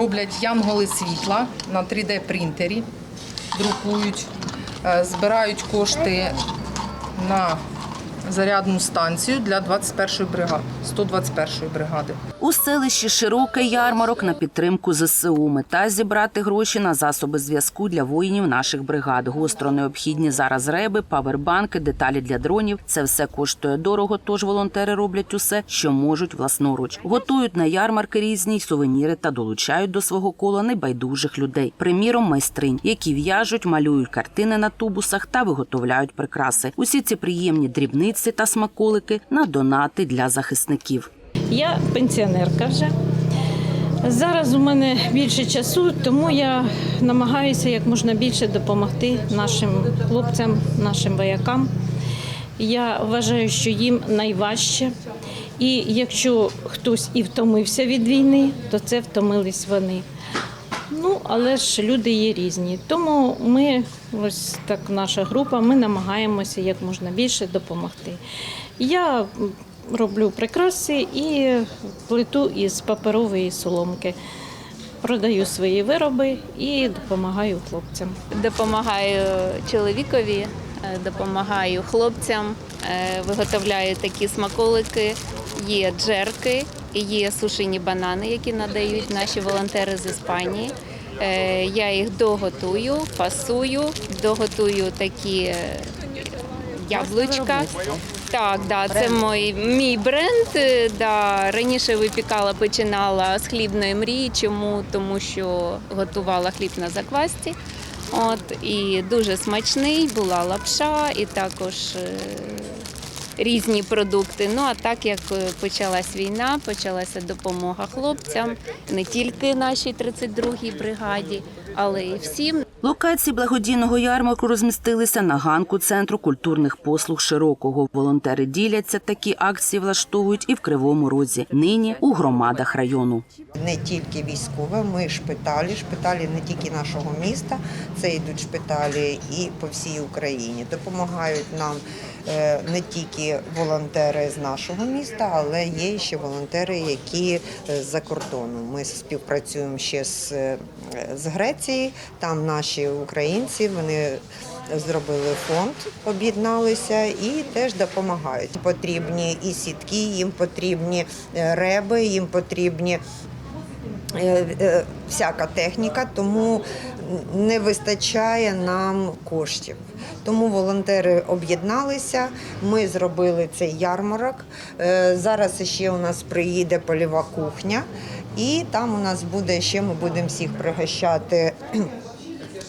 роблять янголи світла на 3D-принтері, друкують, е, збирають кошти на зарядну станцію для 21-ї бригади, 121-ї бригади. У селищі широкий ярмарок на підтримку ЗСУ. Мета зібрати гроші на засоби зв'язку для воїнів наших бригад. Гостро необхідні зараз реби, павербанки, деталі для дронів. Це все коштує дорого. Тож волонтери роблять усе, що можуть власноруч. Готують на ярмарки різні сувеніри та долучають до свого кола небайдужих людей. Приміром, майстринь, які в'яжуть, малюють картини на тубусах та виготовляють прикраси. Усі ці приємні дрібниці та смаколики на донати для захисників. Я пенсіонерка вже. Зараз у мене більше часу, тому я намагаюся як можна більше допомогти нашим хлопцям, нашим воякам. Я вважаю, що їм найважче. І якщо хтось і втомився від війни, то це втомились вони. Ну, але ж люди є різні. Тому ми, ось так наша група, ми намагаємося як можна більше допомогти. Я роблю прикраси і плиту із паперової соломки. Продаю свої вироби і допомагаю хлопцям. Допомагаю чоловікові, е, допомагаю хлопцям, е, виготовляю такі смаколики. Є джерки, є сушені банани, які надають наші волонтери з Іспанії. Е, Я їх доготую, фасую, доготую такі е, яблучка. Так, да, це мій, мій бренд. Е, Да. Раніше випікала, починала з хлібної мрії. Чому? Тому що готувала хліб на заквасті. От, і дуже смачний, була лапша, і також різні продукти. Ну а так як е, почалась війна, почалася допомога хлопцям, не тільки нашій 32-й бригаді, але й всім. Локації благодійного ярмарку розмістилися на ганку центру культурних послуг Широкого. Волонтери діляться, такі акції влаштовують і в Кривому Розі. Нині у громадах району. не тільки військове, ми шпиталі, шпиталі не тільки нашого міста, це йдуть шпиталі і по всій Україні. Допомагають нам е, не тільки волонтери з нашого міста, але є ще волонтери, які е, з-за кордону. Ми співпрацюємо ще з, е, з Греції, там наші українці, вони зробили фонд, об'єдналися і теж допомагають. Потрібні і сітки, їм потрібні е, реби, їм потрібні е, е, всяка техніка, тому не вистачає нам коштів. Тому волонтери об'єдналися. Ми зробили цей ярмарок. Зараз ще у нас приїде польова кухня, і там у нас буде ще ми будемо всіх пригощати.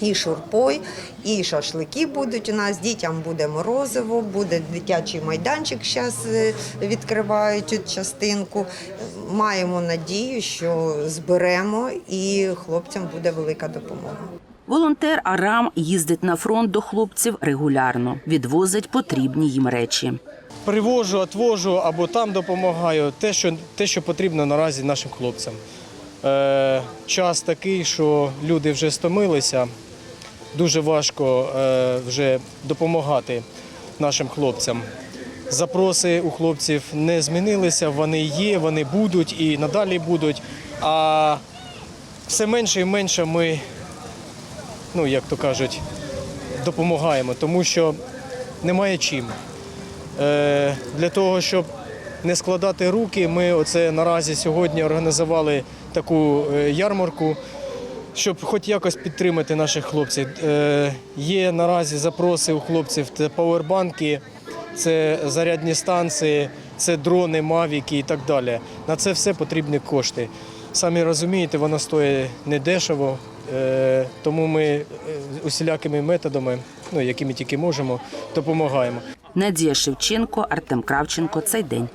І шурпой, і шашлики будуть у нас. Дітям буде морозиво, буде дитячий майданчик. Зараз відкривають частинку. Маємо надію, що зберемо і хлопцям буде велика допомога. Волонтер Арам їздить на фронт до хлопців регулярно, відвозить потрібні їм речі. Привожу, отвожу або там допомагаю. Те, що, те, що потрібно наразі нашим хлопцям. Е, час такий, що люди вже стомилися. Дуже важко е, вже допомагати нашим хлопцям. Запроси у хлопців не змінилися, вони є, вони будуть і надалі будуть. А все менше і менше ми, ну як то кажуть, допомагаємо, тому що немає чим. Е, Для того, щоб не складати руки, ми оце наразі сьогодні організували таку е, ярмарку, щоб хоч якось підтримати наших хлопців. Е, Є наразі запроси у хлопців, це пауербанки, це зарядні станції, це дрони, мавіки і так далі. На це все потрібні кошти. Самі розумієте, воно стоїть недешево, е, тому ми е, усілякими методами, ну, якими тільки можемо, допомагаємо. Надія Шевченко, Артем Кравченко. Цей день.